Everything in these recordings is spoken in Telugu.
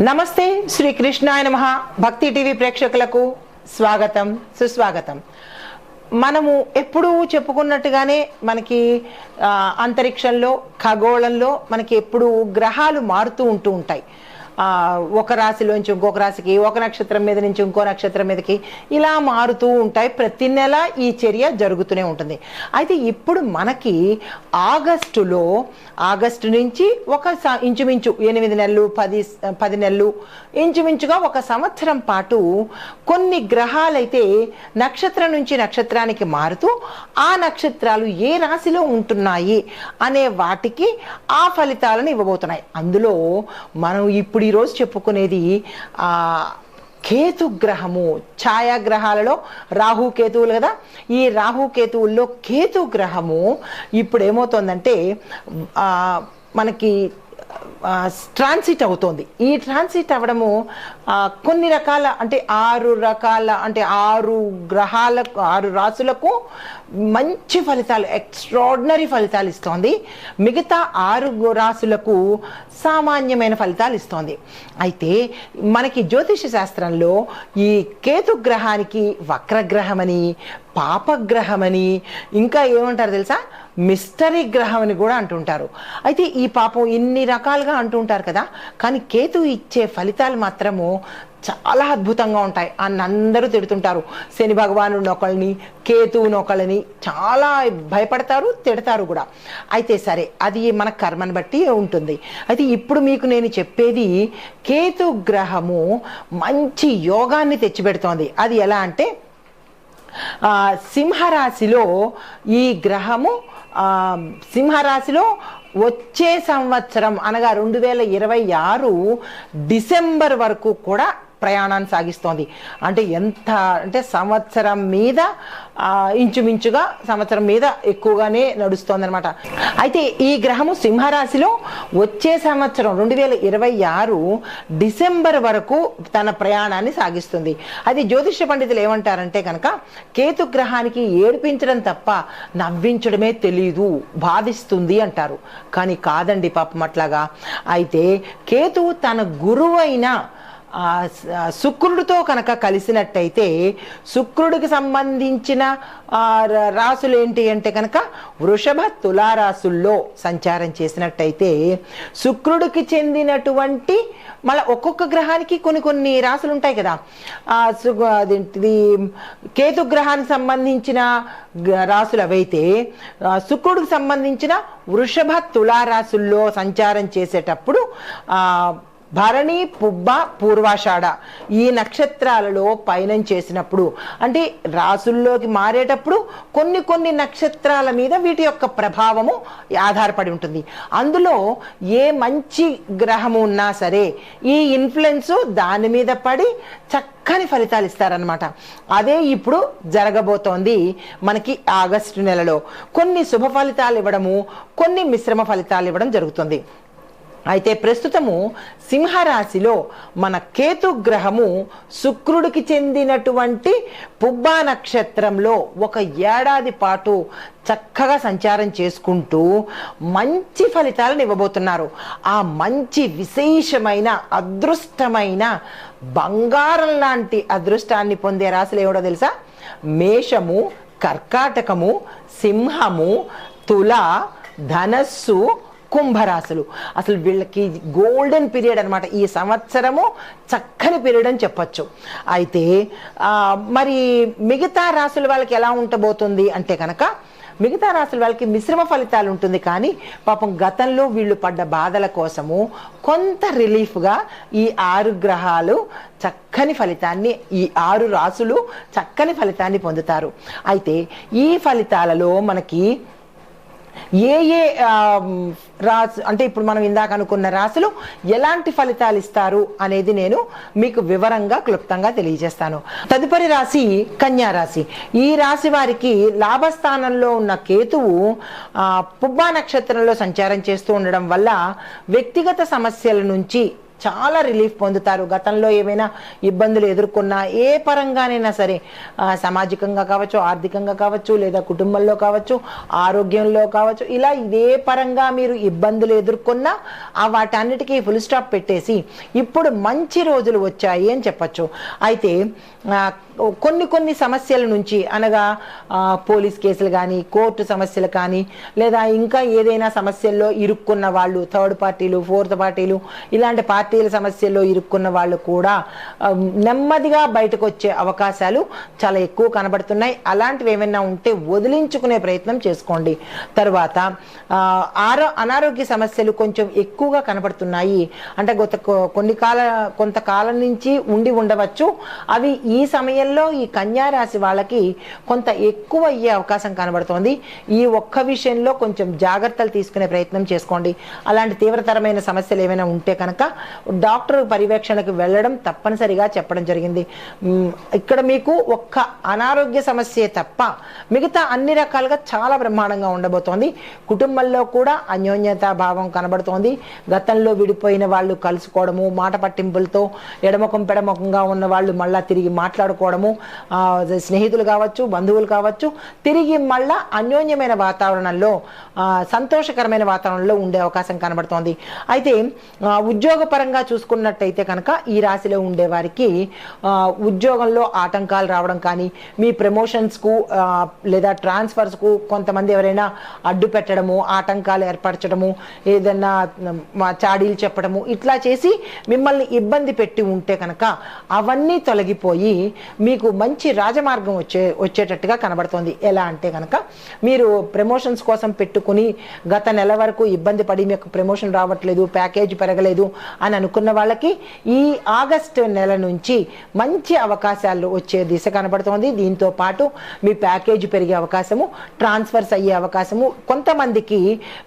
నమస్తే శ్రీ కృష్ణాయ నమ. భక్తి టీవీ ప్రేక్షకులకు స్వాగతం సుస్వాగతం. మనము ఎప్పుడూ చెప్పుకున్నట్టుగానే మనకి అంతరిక్షంలో ఖగోళంలో మనకి ఎప్పుడూ గ్రహాలు మారుతూ ఉంటూ ఉంటాయి. ఒక రాశిలోంచి ఇంకొక రాశికి ఒక నక్షత్రం మీద నుంచి ఇంకో నక్షత్రం మీదకి ఇలా మారుతూ ఉంటాయి. ప్రతి నెల ఈ చర్య జరుగుతూనే ఉంటుంది. అయితే ఇప్పుడు మనకి ఆగస్టులో ఆగస్టు నుంచి ఒక స- ఇంచుమించు ఎనిమిది నెలలు పది పది నెలలు ఇంచుమించుగా ఒక సంవత్సరం పాటు కొన్ని గ్రహాలైతే నక్షత్రం నుంచి నక్షత్రానికి మారుతూ ఆ నక్షత్రాలు ఏ రాశిలో ఉంటున్నాయి అనే వాటికి ఆ ఫలితాలను ఇవ్వబోతున్నాయి. అందులో మనం ఇప్పుడు ఈరోజు చెప్పుకునేది కేతుగ్రహము. కేతు గ్రహము ఛాయాగ్రహాలలో రాహు కేతువులు కదా? ఈ రాహు కేతువుల్లో కేతు గ్రహము ఇప్పుడు ఏమవుతోందంటే మనకి ట్రాన్సిట్ అవుతోంది. ఈ ట్రాన్సిట్ అవ్వడము కొన్ని రకాల అంటే ఆరు రకాల అంటే ఆరు గ్రహాలకు ఆరు రాసులకు మంచి ఫలితాలు ఎక్స్ట్రాడినరీ ఫలితాలు ఇస్తోంది. మిగతా ఆరు రాసులకు సామాన్యమైన ఫలితాలు ఇస్తోంది. అయితే మనకి జ్యోతిష శాస్త్రంలో ఈ కేతు గ్రహానికి వక్రగ్రహమని పాపగ్రహమని ఇంకా ఏమంటారు తెలుసా? మిస్టరీ గ్రహం అని కూడా అంటుంటారు. అయితే ఈ పాపం ఇన్ని రకాలుగా అంటుంటారు కదా. కానీ కేతు ఇచ్చే ఫలితాలు మాత్రము చాలా అద్భుతంగా ఉంటాయి. అని అందరూ తిడుతుంటారు. శని భగవాను ఒకళ్ళని కేతువుని ఒకళ్ళని చాలా భయపడతారు తిడతారు కూడా. అయితే సరే అది మన కర్మను బట్టి ఉంటుంది. అయితే ఇప్పుడు మీకు నేను చెప్పేది కేతు గ్రహము మంచి యోగాన్ని తెచ్చిపెడుతోంది. అది ఎలా అంటే సింహరాశిలో ఈ గ్రహము సింహరాశిలో వచ్చే సంవత్సరం అనగా రెండు వేల ఇరవై ఆరు డిసెంబర్ వరకు కూడా ప్రయాణాన్ని సాగిస్తోంది. అంటే ఎంత అంటే సంవత్సరం మీద ఇంచుమించుగా సంవత్సరం మీద ఎక్కువగానే నడుస్తోంది అనమాట అయితే ఈ గ్రహము సింహరాశిలో వచ్చే సంవత్సరం రెండు వేల ఇరవై ఆరు డిసెంబర్ వరకు తన ప్రయాణాన్ని సాగిస్తుంది. అది జ్యోతిష పండితులు ఏమంటారంటే కనుక కేతు గ్రహానికి ఏడిపించడం తప్ప నవ్వించడమే తెలీదు బాధిస్తుంది అంటారు. కానీ కాదండి పాపం అట్లాగా. అయితే కేతు తన గురువైన శుక్రుడితో కనుక కలిసినట్టయితే శుక్రుడికి సంబంధించిన రాసులు ఏంటి అంటే కనుక వృషభ తులారాసుల్లో సంచారం చేసినట్టయితే శుక్రుడికి చెందినటువంటి మళ్ళీ ఒక్కొక్క గ్రహానికి కొన్ని కొన్ని రాసులు ఉంటాయి కదా సు- అదేంటిది కేతు గ్రహానికి సంబంధించిన రాసులు అవైతే శుక్రుడికి సంబంధించిన వృషభ తులారాసుల్లో సంచారం చేసేటప్పుడు భరణి పుబ్బ పూర్వాషాఢ ఈ నక్షత్రాలలో పయనం చేసినప్పుడు అంటే రాసుల్లోకి మారేటప్పుడు కొన్ని కొన్ని నక్షత్రాల మీద వీటి యొక్క ప్రభావము ఆధారపడి ఉంటుంది. అందులో ఏ మంచి గ్రహము ఉన్నా సరే ఈ ఇన్ఫ్లుయెన్స్ దాని మీద పడి చక్కని ఫలితాలు ఇస్తారనమాట అదే ఇప్పుడు జరగబోతోంది మనకి ఆగస్టు నెలలో. కొన్ని శుభ ఫలితాలు ఇవ్వడము కొన్ని మిశ్రమ ఫలితాలు ఇవ్వడం జరుగుతుంది. అయితే ప్రస్తుతము సింహరాశిలో మన కేతు గ్రహము శుక్రుడికి చెందినటువంటి పుబ్బా నక్షత్రంలో ఒక ఏడాది పాటు చక్కగా సంచారం చేసుకుంటూ మంచి ఫలితాలను ఇవ్వబోతున్నారు. ఆ మంచి విశేషమైన అదృష్టమైన బంగారం లాంటి అదృష్టాన్ని పొందే రాశులు ఏమిటో తెలుసా? మేషము కర్కాటకము సింహము తుల ధనస్సు కుంభరాశులు. అసలు వీళ్ళకి గోల్డెన్ పీరియడ్ అనమాట ఈ సంవత్సరము చక్కని పీరియడ్ అని చెప్పొచ్చు. అయితే మరి మిగతా రాశుల వాళ్ళకి ఎలా ఉండబోతుంది అంటే కనుక మిగతా రాశుల వాళ్ళకి మిశ్రమ ఫలితాలు ఉంటుంది. కానీ పాపం గతంలో వీళ్ళు పడ్డ బాధల కోసము కొంత రిలీఫ్గా ఈ ఆరు గ్రహాలు చక్కని ఫలితాన్ని ఈ ఆరు రాసులు చక్కని ఫలితాన్ని పొందుతారు. అయితే ఈ ఫలితాలలో మనకి ఏ ఏ ఆ, రాసు అంటే ఇప్పుడు మనం ఇందాక అనుకున్న రాశులు ఎలాంటి ఫలితాలు ఇస్తారు అనేది నేను మీకు వివరంగా క్లుప్తంగా తెలియజేస్తాను. తదుపరి రాశి కన్యా రాశి. ఈ రాశి వారికి లాభస్థానంలో ఉన్న కేతువు పుబ్బా నక్షత్రంలో సంచారం చేస్తూ ఉండడం వల్ల వ్యక్తిగత సమస్యల నుంచి చాలా రిలీఫ్ పొందుతారు. గతంలో ఏమైనా ఇబ్బందులు ఎదుర్కొన్నా ఏ పరంగానైనా సరే సామాజికంగా కావచ్చు ఆర్థికంగా కావచ్చు లేదా కుటుంబంలో కావచ్చు ఆరోగ్యంలో కావచ్చు ఇలా ఇదే పరంగా మీరు ఇబ్బందులు ఎదుర్కొన్నా ఆ వాటన్నిటికీ ఫుల్ స్టాప్ పెట్టేసి ఇప్పుడు మంచి రోజులు వచ్చాయి అని చెప్పచ్చు. అయితే కొన్ని కొన్ని సమస్యల నుంచి అనగా పోలీస్ కేసులు కానీ కోర్టు సమస్యలు కానీ లేదా ఇంకా ఏదైనా సమస్యల్లో ఇరుక్కున్న వాళ్ళు థర్డ్ పార్టీలు ఫోర్త్ పార్టీలు ఇలాంటి పార్టీల సమస్యల్లో ఇరుక్కున్న వాళ్ళు కూడా నెమ్మదిగా బయటకు వచ్చే అవకాశాలు చాలా ఎక్కువ కనబడుతున్నాయి. అలాంటివి ఏమైనా ఉంటే వదిలించుకునే ప్రయత్నం చేసుకోండి. తర్వాత ఆరో అనారోగ్య సమస్యలు కొంచెం ఎక్కువగా కనబడుతున్నాయి. అంటే గత కొన్ని కాల కొంతకాలం నుంచి ఉండి ఉండవచ్చు. అవి ఈ సమయం సమయంలో ఈ కన్యారాశి వాళ్ళకి కొంత ఎక్కువ అయ్యే అవకాశం కనబడుతోంది. ఈ ఒక్క విషయంలో కొంచెం జాగ్రత్తలు తీసుకునే ప్రయత్నం చేసుకోండి. అలాంటి తీవ్రతరమైన సమస్యలు ఏమైనా ఉంటే కనుక డాక్టర్ పర్యవేక్షణకు వెళ్ళడం తప్పనిసరిగా చెప్పడం జరిగింది. ఇక్కడ మీకు ఒక్క అనారోగ్య సమస్యే తప్ప మిగతా అన్ని రకాలుగా చాలా బ్రహ్మాండంగా ఉండబోతోంది. కుటుంబంలో కూడా అన్యోన్యతా భావం కనబడుతోంది. గతంలో విడిపోయిన వాళ్ళు కలుసుకోవడము మాట పట్టింపులతో ఎడమకం పెడమకంగా ఉన్న వాళ్ళు మళ్ళా తిరిగి మాట్లాడుకోవడం ఆ, స్నేహితులు కావచ్చు బంధువులు కావచ్చు తిరిగి మళ్ళా అన్యోన్యమైన వాతావరణంలో సంతోషకరమైన వాతావరణంలో ఉండే అవకాశం కనబడుతోంది. అయితే ఉద్యోగపరంగా చూసుకున్నట్టయితే కనుక ఈ రాశిలో ఉండే వారికి ఉద్యోగంలో ఆటంకాలు రావడం కానీ మీ ప్రమోషన్స్కు లేదా ట్రాన్స్ఫర్స్కు కొంతమంది ఎవరైనా అడ్డు పెట్టడము ఆటంకాలు ఏర్పరచడము ఏదన్నా చాడీలు చెప్పడము ఇట్లా చేసి మిమ్మల్ని ఇబ్బంది పెట్టి ఉంటే కనుక అవన్నీ తొలగిపోయి మీకు మంచి రాజమార్గం వచ్చే వచ్చేటట్టుగా కనబడుతోంది. ఎలా అంటే కనుక మీరు ప్రమోషన్స్ కోసం పెట్టుకుని గత నెల వరకు ఇబ్బంది పడి మీకు ప్రమోషన్ రావట్లేదు ప్యాకేజ్ పెరగలేదు అని అనుకున్న వాళ్ళకి ఈ ఆగస్టు నెల నుంచి మంచి అవకాశాలు వచ్చే దిశ కనబడుతోంది. దీంతో పాటు మీ ప్యాకేజ్ పెరిగే అవకాశము ట్రాన్స్ఫర్స్ అయ్యే అవకాశము కొంతమందికి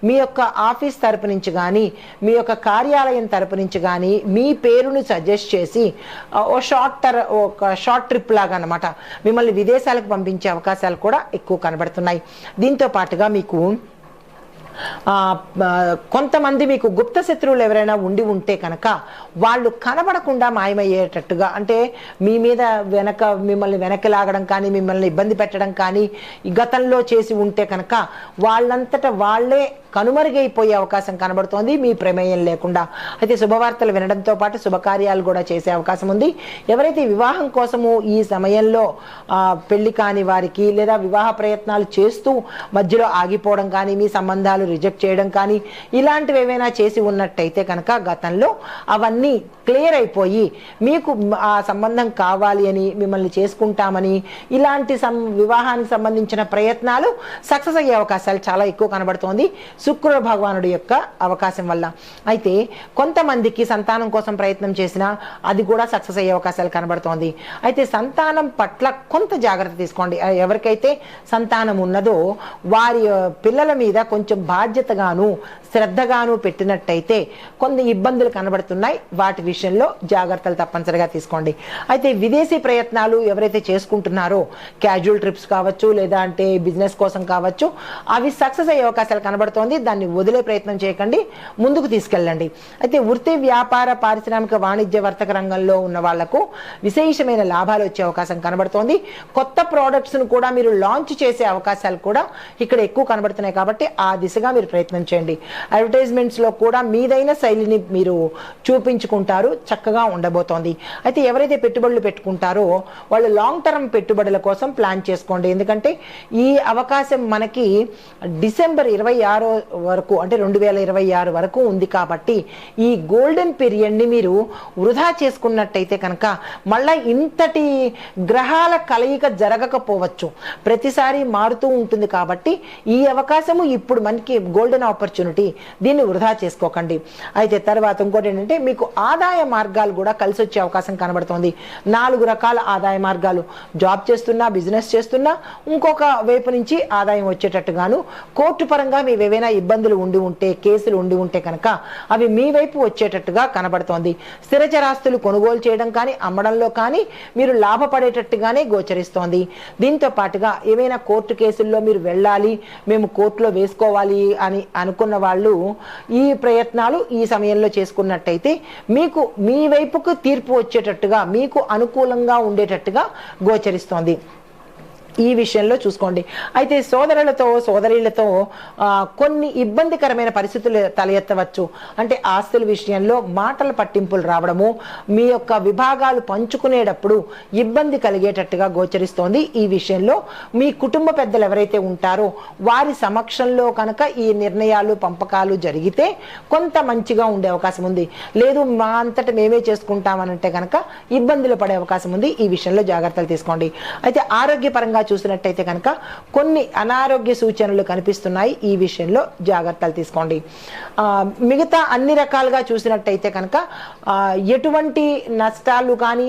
మీ యొక్క ఆఫీస్ తరపు నుంచి కానీ మీ యొక్క కార్యాలయం తరపు నుంచి కానీ మీ పేరును సజెస్ట్ చేసి ఓ షార్ట్ టర్ ఒక షార్ట్ ట్రిప్ లాగా అనమాట మిమ్మల్ని విదేశాలకు పంపించే అవకాశాలు కూడా ఎక్కువ కనబడుతున్నాయి. దీంతో పాటుగా మీకు కొంతమంది మీకు గుప్త శత్రువులు ఎవరైనా ఉండి ఉంటే కనుక వాళ్ళు కనబడకుండా మాయమయ్యేటట్టుగా అంటే మీ మీద వెనక మిమ్మల్ని వెనక్కి లాగడం కానీ మిమ్మల్ని ఇబ్బంది పెట్టడం కానీ గతంలో చేసి ఉంటే కనుక వాళ్ళంతట వాళ్ళే కనుమరుగైపోయే అవకాశం కనబడుతోంది. మీ ప్రమేయం లేకుండా. అయితే శుభవార్తలు వినడంతో పాటు శుభకార్యాలు కూడా చేసే అవకాశం ఉంది. ఎవరైతే వివాహం కోసము ఈ సమయంలో పెళ్ళి కాని వారికి లేదా వివాహ ప్రయత్నాలు చేస్తూ మధ్యలో ఆగిపోవడం కానీ మీ సంబంధాలు రిజెక్ట్ చేయడం కానీ ఇలాంటివి ఏవైనా చేసి ఉన్నట్టయితే కనుక గతంలో అవన్నీ క్లియర్ అయిపోయి మీకు ఆ సంబంధం కావాలి అని మిమ్మల్ని చేసుకుంటామని ఇలాంటి సం వివాహానికి సంబంధించిన ప్రయత్నాలు సక్సెస్ అయ్యే అవకాశాలు చాలా ఎక్కువ కనబడుతోంది. శుక్ర భగవానుడి యొక్క అవకాశం వల్ల. అయితే కొంతమందికి సంతానం కోసం ప్రయత్నం చేసినా అది కూడా సక్సెస్ అయ్యే అవకాశాలు కనబడుతోంది. అయితే సంతానం పట్ల కొంత జాగ్రత్త తీసుకోండి. ఎవరికైతే సంతానం ఉన్నదో వారి పిల్లల మీద కొంచెం బాధ్యతగాను శ్రద్ధగాను పెట్టినట్టయితే కొన్ని ఇబ్బందులు కనబడుతున్నాయి. వాటి విషయంలో జాగ్రత్తలు తప్పనిసరిగా తీసుకోండి. అయితే విదేశీ ప్రయత్నాలు ఎవరైతే చేసుకుంటున్నారో క్యాజువల్ ట్రిప్స్ కావచ్చు లేదా అంటే బిజినెస్ కోసం కావచ్చు అవి సక్సెస్ అయ్యే అవకాశాలు కనబడుతోంది. దాన్ని వదిలే ప్రయత్నం చేయకండి. ముందుకు తీసుకెళ్ళండి. అయితే వృత్తి వ్యాపార పారిశ్రామిక వాణిజ్య వర్తక రంగంలో ఉన్న వాళ్ళకు విశేషమైన లాభాలు వచ్చే అవకాశం కనబడుతోంది. కొత్త ప్రోడక్ట్స్ను కూడా మీరు లాంచ్ చేసే అవకాశాలు కూడా ఇక్కడ ఎక్కువ కనబడుతున్నాయి కాబట్టి ఆ దిశగా మీరు ప్రయత్నం చేయండి. అడ్వర్టైజ్మెంట్స్లో కూడా మీదైన శైలిని మీరు చూపించుకుంటారు చక్కగా ఉండబోతోంది. అయితే ఎవరైతే పెట్టుబడులు పెట్టుకుంటారో వాళ్ళు లాంగ్ టర్మ్ పెట్టుబడుల కోసం ప్లాన్ చేసుకోండి. ఎందుకంటే ఈ అవకాశం మనకి డిసెంబర్ ఇరవై ఆరో వరకు అంటే రెండు వేల ఇరవై ఆరు వరకు ఉంది కాబట్టి ఈ గోల్డెన్ పీరియడ్ని మీరు వృధా చేసుకున్నట్టయితే కనుక మళ్ళా ఇంతటి గ్రహాల కలయిక జరగకపోవచ్చు. ప్రతిసారి మారుతూ ఉంటుంది కాబట్టి ఈ అవకాశము ఇప్పుడు మనకి గోల్డెన్ ఆపర్చునిటీ దీన్ని వృధా చేసుకోకండి. అయితే తర్వాత ఇంకోటి ఏంటంటే మీకు ఆదాయ మార్గాలు కూడా కలిసి వచ్చే అవకాశం కనబడుతోంది. నాలుగు రకాల ఆదాయ మార్గాలు. జాబ్ చేస్తున్నా బిజినెస్ చేస్తున్నా ఇంకొక వైపు నుంచి ఆదాయం వచ్చేటట్టుగాను కోర్టు పరంగా మీరు ఏవైనా ఇబ్బందులు ఉండి ఉంటే కేసులు ఉండి ఉంటే కనుక అవి మీ వైపు వచ్చేటట్టుగా కనబడుతోంది. స్థిరచరాస్తులు కొనుగోలు చేయడం కానీ అమ్మడంలో కానీ మీరు లాభపడేటట్టుగానే గోచరిస్తోంది. దీంతో పాటుగా ఏవైనా కోర్టు కేసుల్లో మీరు వెళ్ళాలి మేము కోర్టులో వేసుకోవాలి అని అనుకున్న వాళ్ళు ఈ ప్రయత్నాలు ఈ సమయంలో చేసుకున్నట్టయితే మీకు మీ వైపుకు తీర్పు వచ్చేటట్టుగా మీకు అనుకూలంగా ఉండేటట్టుగా గోచరిస్తోంది. ఈ విషయంలో చూసుకోండి. అయితే సోదరులతో సోదరీలతో కొన్ని ఇబ్బందికరమైన పరిస్థితులు తలెత్తవచ్చు. అంటే ఆస్తుల విషయంలో మాటల పట్టింపులు రావడము మీ యొక్క విభాగాలు పంచుకునేటప్పుడు ఇబ్బంది కలిగేటట్టుగా గోచరిస్తోంది. ఈ విషయంలో మీ కుటుంబ పెద్దలు ఎవరైతే ఉంటారో వారి సమక్షంలో కనుక ఈ నిర్ణయాలు పంపకాలు జరిగితే కొంత మంచిగా ఉండే అవకాశం ఉంది. లేదు మా అంతట మేమే చేసుకుంటామనంటే కనుక ఇబ్బందులు పడే అవకాశం ఉంది. ఈ విషయంలో జాగ్రత్తలు తీసుకోండి. అయితే ఆరోగ్యపరంగా చూసినట్టయితే కనుక కొన్ని అనారోగ్య సూచనలు కనిపిస్తున్నాయి ఈ విషయంలో జాగ్రత్తలు తీసుకోండి. మిగతా అన్ని రకాలుగా చూసినట్టయితే కనుక ఎటువంటి నష్టాలు కానీ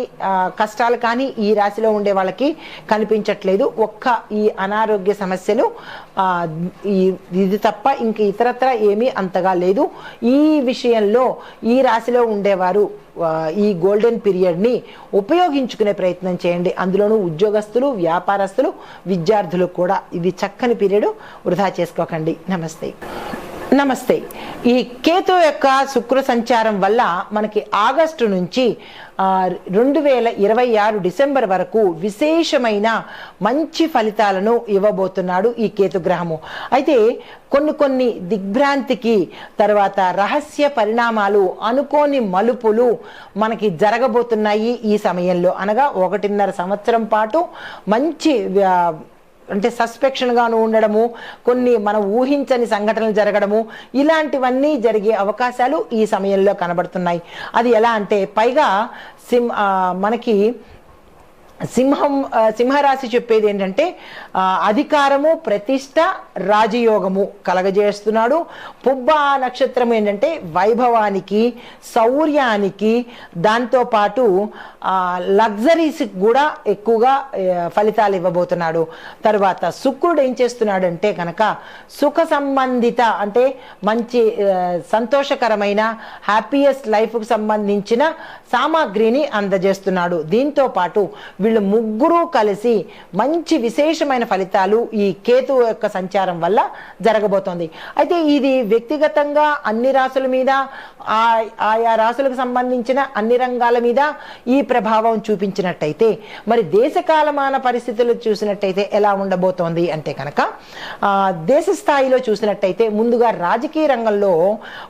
కష్టాలు కానీ ఈ రాశిలో ఉండే వాళ్ళకి కనిపించట్లేదు. ఒక్క ఈ అనారోగ్య సమస్యలు ఇది తప్ప ఇంక ఇతరత్ర ఏమీ అంతగా లేదు. ఈ విషయంలో ఈ రాశిలో ఉండేవారు ఈ గోల్డెన్ పీరియడ్ని ఉపయోగించుకునే ప్రయత్నం చేయండి. అందులోనూ ఉద్యోగస్తులు వ్యాపారస్తులు విద్యార్థులు కూడా ఇది చక్కని పీరియడ్ వృధా చేసుకోకండి. నమస్తే. నమస్తే. ఈ కేతు యొక్క శుక్ర సంచారం వల్ల మనకి ఆగస్టు నుంచి రెండు వేల ఇరవై ఆరు డిసెంబర్ వరకు విశేషమైన మంచి ఫలితాలను ఇవ్వబోతున్నాడు ఈ కేతు గ్రహము. అయితే కొన్ని కొన్ని దిగ్భ్రాంతికి తర్వాత రహస్య పరిణామాలు అనుకోని మలుపులు మనకి జరగబోతున్నాయి ఈ సమయంలో. అనగా ఒకటిన్నర సంవత్సరం పాటు మంచి అంటే సస్పెక్షన్గాను ఉండడము కొన్ని మనం ఊహించని సంఘటనలు జరగడము ఇలాంటివన్నీ జరిగే అవకాశాలు ఈ సమయంలో కనబడుతున్నాయి. అది ఎలా అంటే పైగా సిం మనకి సింహం సింహరాశి చెప్పేది ఏంటంటే అధికారము ప్రతిష్ట రాజయోగము కలగజేస్తున్నాడు. పుబ్బ నక్షత్రం ఏంటంటే వైభవానికి శౌర్యానికి దాంతోపాటు లగ్జరీస్కి కూడా ఎక్కువగా ఫలితాలు ఇవ్వబోతున్నాడు. తర్వాత శుక్రుడు ఏం చేస్తున్నాడంటే కనుక సుఖ సంబంధిత అంటే మంచి సంతోషకరమైన హ్యాపీయెస్ట్ లైఫ్కు సంబంధించిన సామాగ్రిని అందజేస్తున్నాడు. దీంతో పాటు వీళ్ళు ముగ్గురు కలిసి మంచి విశేషమైన ఫలితాలు ఈ కేతు యొక్క సంచారం వల్ల జరగబోతోంది. అయితే ఇది వ్యక్తిగతంగా అన్ని రాసుల మీద ఆయా రాసులకు సంబంధించిన అన్ని రంగాల మీద ఈ ప్రభావం చూపించినట్టయితే మరి దేశకాలమాన పరిస్థితులు చూసినట్టయితే ఎలా ఉండబోతోంది అంటే కనుక దేశ స్థాయిలో చూసినట్టయితే ముందుగా రాజకీయ రంగంలో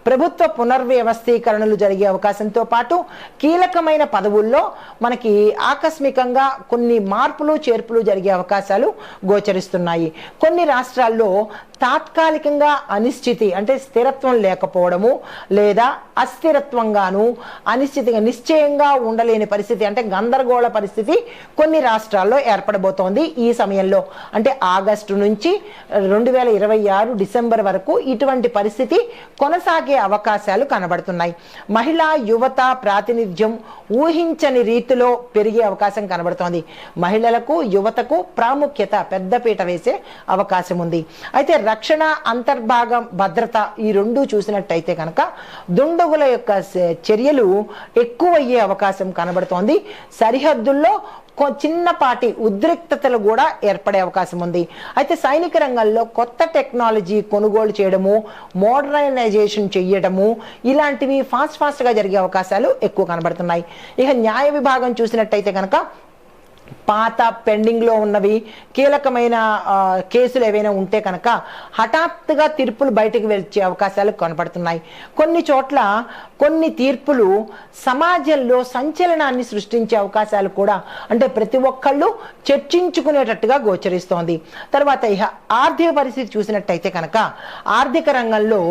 ప్రభుత్వ పునర్వ్యవస్థీకరణలు జరిగే అవకాశంతో పాటు కీలకమైన పదవుల్లో మనకి ఆకస్మికంగా కొన్ని మార్పులు చేర్పులు జరిగే అవకాశాలు గోచరిస్తున్నాయి. కొన్ని రాష్ట్రాల్లో తాత్కాలికంగా అనిశ్చితి అంటే స్థిరత్వం లేకపోవడము లేదా అస్థిరత్వంగాను అనిశ్చితిగా నిశ్చయంగా ఉండలేని పరిస్థితి అంటే గందరగోళ పరిస్థితి కొన్ని రాష్ట్రాల్లో ఏర్పడబోతోంది ఈ సమయంలో. అంటే ఆగస్టు నుంచి రెండు వేల ఇరవై ఆరు డిసెంబర్ వరకు ఇటువంటి పరిస్థితి కొనసాగే అవకాశాలు కనబడుతున్నాయి. మహిళా యువత ప్రాతినిధ్యం ఊహించని రీతిలో పెరిగే అవకాశం కనబడుతుంది. మహిళలకు యువతకు ప్రాముఖ్యత పెద్దపీట వేసే అవకాశం ఉంది అయితే రక్షణ అంతర్భాగం భద్రత ఈ రెండు చూసినట్టయితే కనుక దుండగుల యొక్క చర్యలు ఎక్కువయ్యే అవకాశం కనబడుతోంది. సరిహద్దుల్లో కొ- చిన్నపాటి ఉద్రిక్తతలు కూడా ఏర్పడే అవకాశం ఉంది అయితే సైనిక రంగంలో కొత్త టెక్నాలజీ కొనుగోలు చేయడము మోడర్నైజేషన్ చేయడము ఇలాంటివి ఫాస్ట్ ఫాస్ట్గా జరిగే అవకాశాలు ఎక్కువ కనబడుతున్నాయి. ఇక న్యాయ విభాగం చూసినట్టయితే కనుక పాత పెండింగ్లో ఉన్నవి కీలకమైన కేసులు ఏవైనా ఉంటే కనుక హఠాత్తుగా తీర్పులు బయటకు వచ్చే అవకాశాలు కనపడుతున్నాయి. కొన్ని చోట్ల కొన్ని తీర్పులు సమాజంలో సంచలనాన్ని సృష్టించే అవకాశాలు కూడా అంటే ప్రతి ఒక్కళ్ళు చర్చించుకునేటట్టుగా గోచరిస్తోంది. తర్వాత ఇహ ఆర్థిక పరిస్థితి చూసినట్టయితే కనుక ఆర్థిక రంగంలో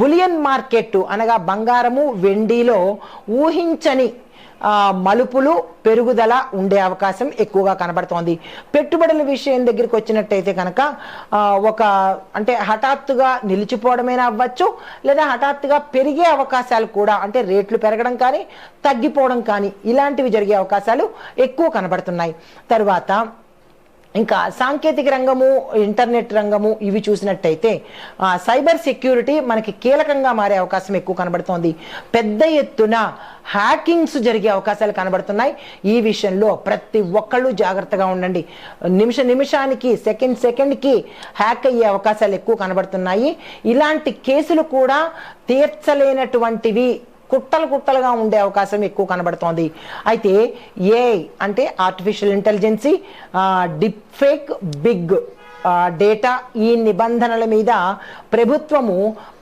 బులియన్ మార్కెట్ అనగా బంగారము వెండిలో ఊహించని మలుపులు పెరుగుదల ఉండే అవకాశం ఎక్కువగా కనబడుతోంది. పెట్టుబడుల విషయం దగ్గరికి వచ్చినట్టయితే కనుక ఒక అంటే హఠాత్తుగా నిలిచిపోవడమైనా అవ్వచ్చు లేదా హఠాత్తుగా పెరిగే అవకాశాలు కూడా అంటే రేట్లు పెరగడం కానీ తగ్గిపోవడం కానీ ఇలాంటివి జరిగే అవకాశాలు ఎక్కువ కనబడుతున్నాయి. తర్వాత ఇంకా సాంకేతిక రంగము ఇంటర్నెట్ రంగము ఇవి చూసినట్టయితే ఆ, సైబర్ సెక్యూరిటీ మనకి కీలకంగా మారే అవకాశం ఎక్కువ కనబడుతోంది. పెద్ద ఎత్తున హ్యాకింగ్స్ జరిగే అవకాశాలు కనబడుతున్నాయి. ఈ విషయంలో ప్రతి ఒక్కళ్ళు జాగ్రత్తగా ఉండండి. నిమిష నిమిషానికి సెకండ్ సెకండ్కి హ్యాక్ అయ్యే అవకాశాలు ఎక్కువ కనబడుతున్నాయి. ఇలాంటి కేసులు కూడా తీర్చలేనటువంటివి కుట్టలు కుట్టలుగా ఉండే అవకాశం ఎక్కువ కనబడుతోంది. అయితే ఏ అంటే artificial intelligence deep fake big data ఈ నిబంధనల మీద ప్రభుత్వము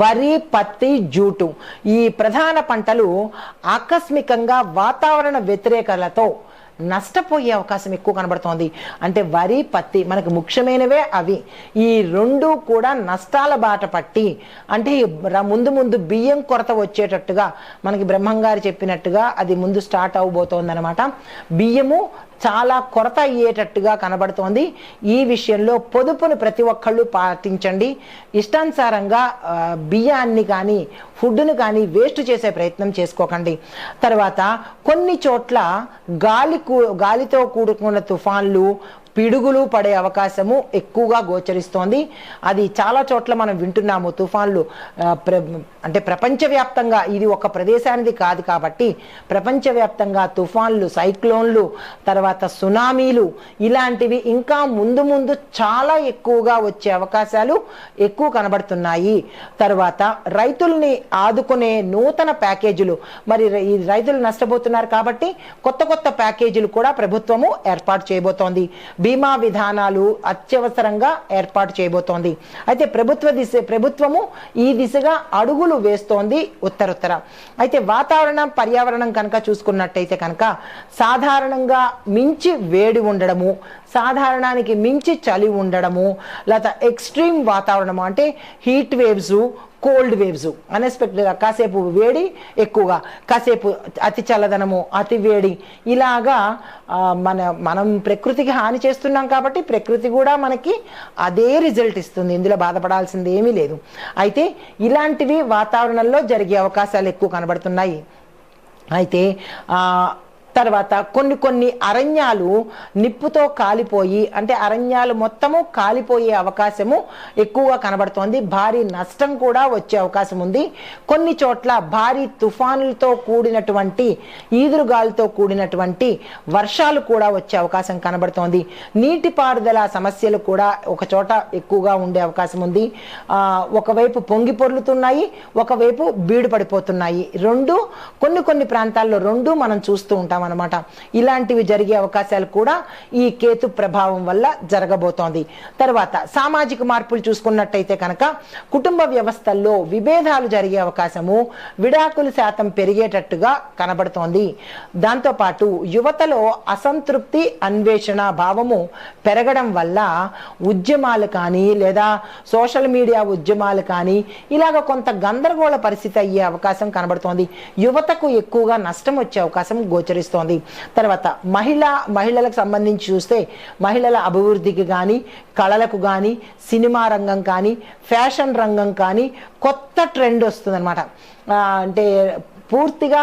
వరి పత్తి జూటు. ఈ ప్రధాన పంటలు ఆకస్మికంగా వాతావరణ వ్యతిరేకలతో నష్టపోయే అవకాశం ఎక్కువ కనబడుతోంది. అంటే వరి పత్తి మనకు ముఖ్యమైనవే అవి. ఈ రెండు కూడా నష్టాల బాట పట్టి అంటే ముందు ముందు బియ్యం కొరత వచ్చేటట్టుగా మనకి బ్రహ్మంగారు చెప్పినట్టుగా అది ముందు స్టార్ట్ అవబోతోంది అనమాట బియ్యము చాలా కొరత అయ్యేటట్టుగా కనబడుతోంది. ఈ విషయంలో పొదుపును ప్రతి ఒక్కళ్ళు పాటించండి. ఇష్టానుసారంగా బియ్యాన్ని కానీ ఫుడ్ను కానీ వేస్ట్ చేసే ప్రయత్నం చేసుకోకండి. తర్వాత కొన్ని చోట్ల గాలి కూ- గాలితో కూడుకున్న తుఫాన్లు పిడుగులు పడే అవకాశము ఎక్కువగా గోచరిస్తోంది. అది చాలా చోట్ల మనం వింటున్నాము. తుఫాన్లు ప్ర అంటే ప్రపంచవ్యాప్తంగా ఇది ఒక ప్రదేశానిది కాదు కాబట్టి ప్రపంచవ్యాప్తంగా తుఫాన్లు సైక్లోన్లు తర్వాత సునామీలు ఇలాంటివి ఇంకా ముందు ముందు చాలా ఎక్కువగా వచ్చే అవకాశాలు ఎక్కువ కనబడుతున్నాయి. తర్వాత రైతుల్ని ఆదుకునే నూతన ప్యాకేజీలు. మరి ఈ రైతులు నష్టపోతున్నారు కాబట్టి కొత్త కొత్త ప్యాకేజీలు కూడా ప్రభుత్వము ఏర్పాటు చేయబోతోంది. బీమా విధానాలు అత్యవసరంగా ఏర్పాటు చేయబోతోంది. అయితే ప్రభుత్వ దిశ ప్రభుత్వము ఈ దిశగా అడుగులు వేస్తోంది ఉత్తరత్తర. అయితే వాతావరణం పర్యావరణం కనుక చూసుకున్నట్టయితే కనుక సాధారణంగా మించి వేడి ఉండడము సాధారణానికి మించి చలి ఉండడము లేదా ఎక్స్ట్రీమ్ వాతావరణము అంటే హీట్ వేవ్స్ కోల్డ్ వేవ్స్ అన్ఎక్స్పెక్టెడ్గా కాసేపు వేడి ఎక్కువగా కాసేపు అతి చల్లదనము అతి వేడి. ఇలాగా మన మనం ప్రకృతికి హాని చేస్తున్నాం కాబట్టి ప్రకృతి కూడా మనకి అదే రిజల్ట్ ఇస్తుంది. ఇందులో బాధపడాల్సింది ఏమీ లేదు. అయితే ఇలాంటివి వాతావరణంలో జరిగే అవకాశాలు ఎక్కువ కనబడుతున్నాయి. అయితే తర్వాత కొన్ని కొన్ని అరణ్యాలు నిప్పుతో కాలిపోయి అంటే అరణ్యాలు మొత్తము కాలిపోయే అవకాశము ఎక్కువగా కనబడుతోంది. భారీ నష్టం కూడా వచ్చే అవకాశం ఉంది. కొన్ని చోట్ల భారీ తుఫానులతో కూడినటువంటి ఈదురుగాలితో కూడినటువంటి వర్షాలు కూడా వచ్చే అవకాశం కనబడుతోంది. నీటిపారుదల సమస్యలు కూడా ఒక చోట ఎక్కువగా ఉండే అవకాశం ఉంది. ఒకవైపు పొంగి పొర్లుతున్నాయి ఒకవైపు బీడు పడిపోతున్నాయి రెండు కొన్ని కొన్ని ప్రాంతాల్లో రెండు మనం చూస్తూ ఉంటాం. అనమాట ఇలాంటివి జరిగే అవకాశాలు కూడా ఈ కేతు ప్రభావం వల్ల జరగబోతోంది. తర్వాత సామాజిక మార్పులు చూసుకున్నట్టయితే కనుక కుటుంబ వ్యవస్థల్లో విభేదాలు జరిగే అవకాశము విడాకుల శాతం పెరిగేటట్టుగా కనబడుతోంది. దాంతోపాటు యువతలో అసంతృప్తి అన్వేషణ భావము పెరగడం వల్ల ఉద్యమాలు కానీ లేదా సోషల్ మీడియా ఉద్యమాలు కానీ ఇలాగ కొంత గందరగోళ పరిస్థితి అయ్యే అవకాశం కనబడుతోంది. యువతకు ఎక్కువగా నష్టం వచ్చే అవకాశం గోచరిస్తుంది. తర్వాత మహిళ మహిళలకు సంబంధించి చూస్తే మహిళల అభివృద్ధికి కానీ కళలకు కానీ సినిమా రంగం కానీ ఫ్యాషన్ రంగం కానీ కొత్త ట్రెండ్ వస్తుందన్నమాట. అంటే పూర్తిగా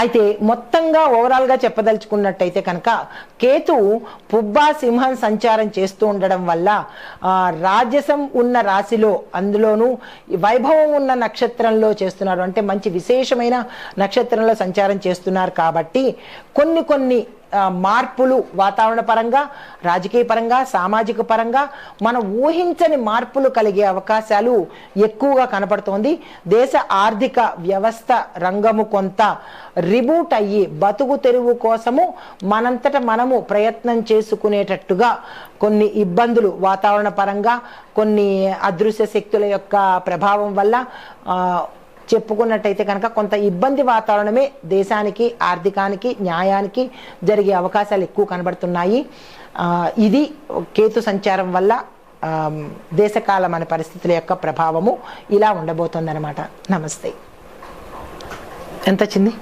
అయితే మొత్తంగా ఓవరాల్గా చెప్పదలుచుకున్నట్టయితే కనుక కేతు పుబ్బా సింహం సంచారం చేస్తూ ఉండడం వల్ల రాజసం ఉన్న రాశిలో అందులోనూ వైభవం ఉన్న నక్షత్రంలో చేస్తున్నారు. అంటే మంచి విశేషమైన నక్షత్రంలో సంచారం చేస్తున్నారు కాబట్టి కొన్ని కొన్ని మార్పులు వాతావరణ పరంగా రాజకీయ పరంగా సామాజిక పరంగా మనం ఊహించని మార్పులు కలిగే అవకాశాలు ఎక్కువగా కనపడుతోంది. దేశ ఆర్థిక వ్యవస్థ రంగము కొంత రిబూట్ అయ్యి బతుకు తెరువు కోసము మనంతట మనము ప్రయత్నం చేసుకునేటట్టుగా కొన్ని ఇబ్బందులు వాతావరణ పరంగా కొన్ని అదృశ్య శక్తుల యొక్క ప్రభావం వల్ల చెప్పుకున్నట్టయితే కనుక కొంత ఇబ్బంది వాతావరణమే దేశానికి ఆర్థికానికి న్యాయానికి జరిగే అవకాశాలు ఎక్కువ కనబడుతున్నాయి. ఇది కేతు సంచారం వల్ల దేశకాలం అనే పరిస్థితుల యొక్క ప్రభావము ఇలా ఉండబోతోందన్నమాట. నమస్తే. ఎంత వచ్చింది